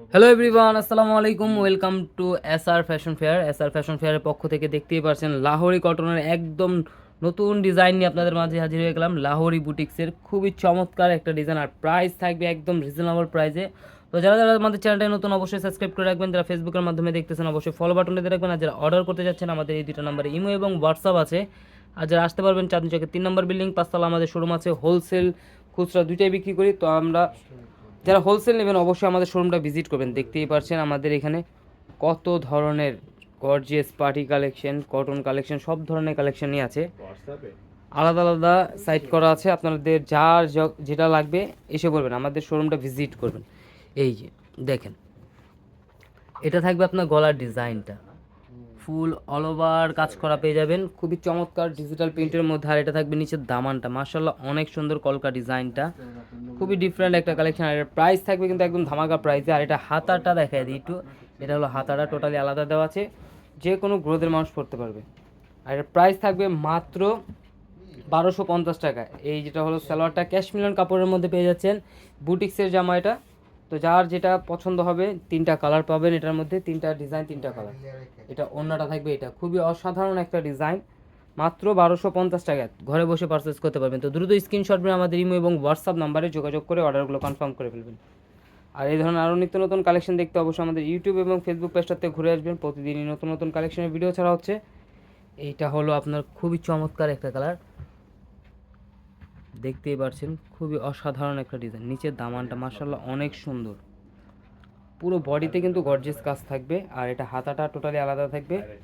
Hello everyone আসসালামু আলাইকুম welcome to S R fashion fair S R fashion ফেয়ারের পক্ষ থেকে দেখতেই পারছেন লাহোরি কটনের একদম নতুন ডিজাইন নিয়ে আপনাদের মাঝে হাজির হয়ে গেলাম। লাহোরি বুটিক্সের খুবই চমৎকার একটা ডিজাইন আর প্রাইস থাকবে একদম রিজনেবল প্রাইসে তো যারা যারা আমাদের চ্যানেলটা নতুন, অবশ্যই সাবস্ক্রাইব করে রাখবেন। যারা ফেসবুকের মাধ্যমে দেখতেছেন, অবশ্যই ফলো বাটনটা দিয়ে রাখবেন। আর যারা অর্ডার করতে যাচ্ছেন, আমাদের এই দুটো নাম্বারে ইমো এবং হোয়াটসঅ্যাপ আছে। আর যারা আসতে পারবেন চাঁদনি চকের তিন নম্বর বিল্ডিং পাঁচতলা আমাদের শোরুম আছে হোলসেল খুচরা দুইটাই বিক্রি করি। তো আমরা যারা হোলসেল নেবেন অবশ্যই আমাদের শোরুমটা ভিজিট করবেন। দেখতেই পারছেন আমাদের এখানে কত ধরনের gorgeous party collection cotton collection সব ধরনের কালেকশনই আছে। আলাদা আলাদা সাইট করা আছে। আপনাদের যার যেটা লাগবে এসে বলবেন আমাদের শোরুমটা ভিজিট করবেন। এই যে দেখেন এটা থাকবে আপনার গলার ডিজাইনটা ফুল অল ওভার কাজ করা পেয়ে যাবেন। খুবই চমৎকার ডিজিটাল প্রিন্টের মধ্যে, আর এটা থাকবে নিচের দামানটা। মার্শাল্লাহ অনেক সুন্দর কলকা ডিজাইনটা। খুবই ডিফারেন্ট একটা কালেকশন আর প্রাইস থাকবে কিন্তু একদম ধামাকা প্রাইসে আর এটা হাতাটা দেখায় দিই একটু। এটা হলো হাতাটা টোটালি আলাদা দেওয়া আছে। যে কোনো গ্রোথের মানুষ পড়তে পারবে। আর এর প্রাইস থাকবে মাত্র বারোশো পঞ্চাশ টাকা। এই যেটা হলো সালোয়ারটা ক্যাশ মিলন কাপড়ের মধ্যে পেয়ে যাচ্ছেন। বুটিক্সের জামা এটা। তো যার যেটা পছন্দ হবে, তিনটা কালার পাবেন এটার মধ্যে, তিনটা ডিজাইন তিনটা কালার এটা অন্যটা থাকবে এটা। খুবই অসাধারণ একটা ডিজাইন মাত্র বারোশো পঞ্চাশ টাকা। ঘরে বসে পারচেস করতে পারবেন। তো দ্রুত স্ক্রিনশট নিয়ে আমাদের ইমো এবং হোয়াটসঅ্যাপ নাম্বারে যোগাযোগ করে অর্ডারগুলো কনফার্ম করে ফেলবেন। আর এই ধরনের আরও নিত্য নতুন কালেকশন দেখতে অবশ্যই আমাদের ইউটিউব এবং ফেসবুক পেজটাতে ঘুরে আসবেন। প্রতিদিনই নতুন নতুন কালেকশনের ভিডিও ছাড়া হচ্ছে। এইটা হলো আপনার খুবই চমৎকার একটা কালার দেখতেই পারছেন, খুবই অসাধারণ একটা ডিজাইন নিচের দামানটা মার্শাল্লাহ অনেক সুন্দর। পুরো বডিতে কিন্তু গর্জেস কাজ থাকবে, আর এটা হাতাটা টোটালি আলাদা থাকবে।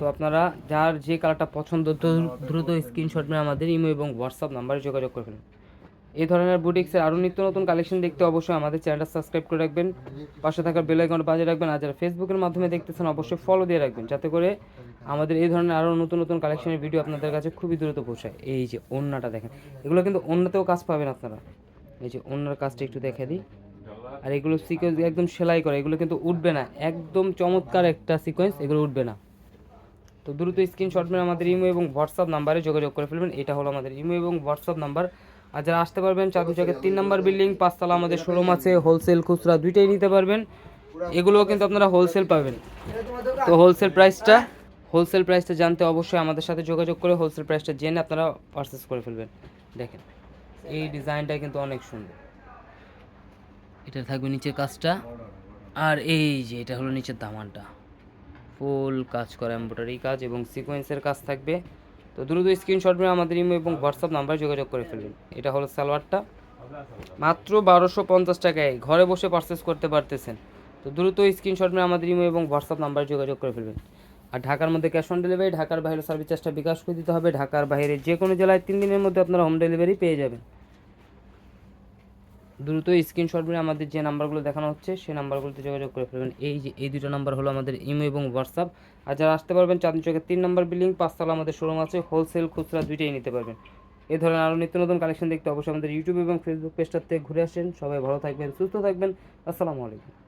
তো আপনারা যার যে কালারটা পছন্দ দ্রু- দ্রুত স্ক্রিনশট নিয়ে আমাদের ইমো এবং হোয়াটসঅ্যাপ নাম্বারে যোগাযোগ করবেন এই ধরনের বুটিক্সের আরও নিত্য নতুন কালেকশন দেখতে অবশ্যই আমাদের চ্যানেলটা সাবস্ক্রাইব করে রাখবেন। পাশে থাকার বেল আইকনটা বাজিয়ে রাখবেন আর যারা ফেসবুকের মাধ্যমে দেখতেছেন, অবশ্যই ফলো দিয়ে রাখবেন যাতে করে আমাদের এই ধরনের আরও নতুন নতুন কালেকশনের ভিডিও আপনাদের কাছে খুবই দ্রুত পৌঁছায়। এই যে ওন্নাটা দেখেন, এগুলো কিন্তু অন্যতেও কাজ পাবেন আপনারা। এই যে অন্যার কাজটা একটু দেখে দিই। আর এগুলো সিকোয়েন্স একদম সেলাই করে, এগুলো কিন্তু উঠবে না। একদম চমৎকার একটা সিকোয়েন্স এগুলো উঠবে না। তো দ্রুত স্ক্রিনশট মেরে আমাদের ইমো এবং হোয়াটসঅ্যাপ নাম্বারে যোগাযোগ করে ফেলবেন। এটা হলো আমাদের ইমো এবং হোয়াটসঅ্যাপ নাম্বার আর যারা আসতে পারবেন চাঁদনি চকের তিন নম্বর বিল্ডিং পাঁচতলা আমাদের শোরুম আছে হোলসেল খুচরা দুইটাই নিতে পারবেন। এগুলোও কিন্তু আপনারা হোলসেল পাবেন। তো হোলসেল প্রাইসটা হোলসেল প্রাইসটা জানতে অবশ্যই আমাদের সাথে যোগাযোগ করে হোলসেল প্রাইসটা জেনে আপনারা পারচেস করে ফেলবেন। দেখেন এই ডিজাইনটা কিন্তু অনেক সুন্দর। এটা থাকবে নিচের কাজটা। আর এই যে এটা হলো নিচের দামানটা। ফুল কাজ করা এমব্রয়ডারি কাজ এবং সিকোয়েন্সের কাজ থাকবে। তো দ্রুত স্ক্রিনশট নিয়ে আমাদের ইমো এবং হোয়াটসঅ্যাপ নাম্বারে যোগাযোগ করে ফেলবেন। এটা হলো সালোয়ারটা। মাত্র বারোশো পঞ্চাশ টাকায় ঘরে বসে পারচেস করতে পারতেছেন। তো দ্রুত স্ক্রিনশট নিয়ে আমাদের ইমো এবং হোয়াটসঅ্যাপ নাম্বারে যোগাযোগ করে ফেলবেন। আর ঢাকার মধ্যে ক্যাশ অন ডেলিভারি ঢাকার বাইরে সার্ভিস চার্জটা বিকাশ করে দিতে হবে। ঢাকার বাইরে যে কোনো জেলায় তিন দিনের মধ্যে আপনারা হোম ডেলিভারি পেয়ে যাবেন। দ্রুত স্ক্রিনশট নিয়ে আমাদের যে নাম্বারগুলো দেখানো হচ্ছে, সেই নাম্বারগুলোতে যোগাযোগ করে ফেলবেন। এই যে, এই দুটো নাম্বার হলো আমাদের ইমো এবং হোয়াটসঅ্যাপ। আর যারা আসতে পারবেন চাঁদনি চকের তিন নম্বর বিল্ডিং পাঁচতলা আমাদের শোরুম আছে হোলসেল খুচরা দুইটাই নিতে পারবেন। এ ধরনের আরও নিত্য নতুন কালেকশন দেখতে অবশ্যই আমাদের ইউটিউব এবং ফেসবুক পেজটাতে ঘুরে আসেন। সবাই ভালো থাকবেন, সুস্থ থাকবেন। আসসালামু আলাইকুম।